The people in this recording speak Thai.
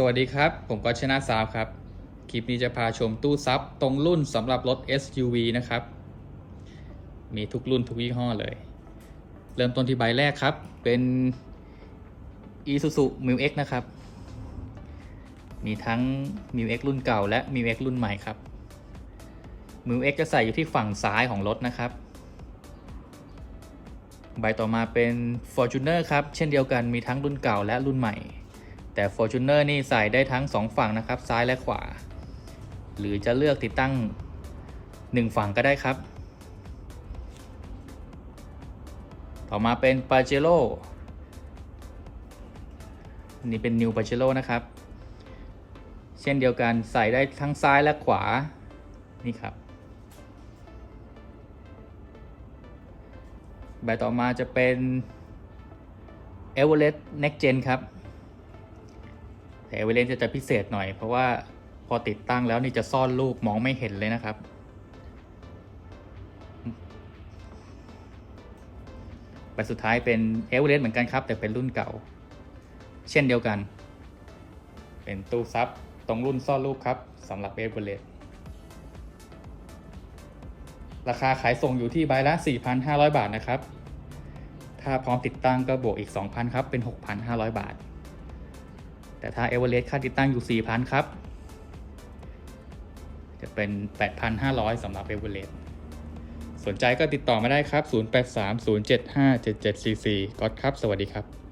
สวัสดีครับ ผมก็ชนะซาวครับ คลิปนี้จะพาชมตู้ซับตรงรุ่นสำหรับรถ SUV นะครับ มีทุกรุ่นทุกยี่ห้อเลย เริ่มต้นที่ใบแรกครับ เป็น Isuzu m i x นะครับ มีทั้ง m i x รุ่นเก่าและ m i x รุ่นใหม่ครับ m i x จะใส่อยู่ที่ฝั่งซ้ายของรถนะครับ ใบต่อมาเป็น Fortuner ครับ เช่นเดียวกันมีทั้งรุ่นเก่าและรุ่นใหม่ แต่ Fortuner นี่ใส่ได้ทั้ง 2 ฝั่งนะครับ ซ้ายและขวา หรือจะเลือกติดตั้ง 1 ฝั่งก็ได้ครับ ต่อมาเป็น Pajero นี่เป็น New Pajero นะครับ เช่นเดียวกันใส่ได้ทั้งซ้ายและขวา นี่ครับ ใบต่อมาจะเป็น Everest Next Gen ครับ แต่ Everest จะจะพิเศษหน่อย เพราะว่าพอติดตั้งแล้วนี่จะซ่อนรูปมองไม่เห็นเลยนะครับใบสุดท้ายเป็น Everest เหมือนกันครับ แต่เป็นรุ่นเก่า เช่นเดียวกัน เป็นตู้ซับตรงรุ่นซ่อนรูปครับสำหรับ Everest ราคาขายส่งอยู่ที่ใบละ 4,500 บาทนะครับ ถ้าพร้อมติดตั้งก็บวกอีก 2,000 ครับ เป็น 6,500 บาท แต่ถ้า e v e r e s t ค่าติดตั้งอยู่ 4,000 ครับ จะเป็น 8,500สำหรับ e v e r e s t สนใจก็ติดต่อมาได้ครับ 0830757744ก๊อตครับ สวัสดีครับ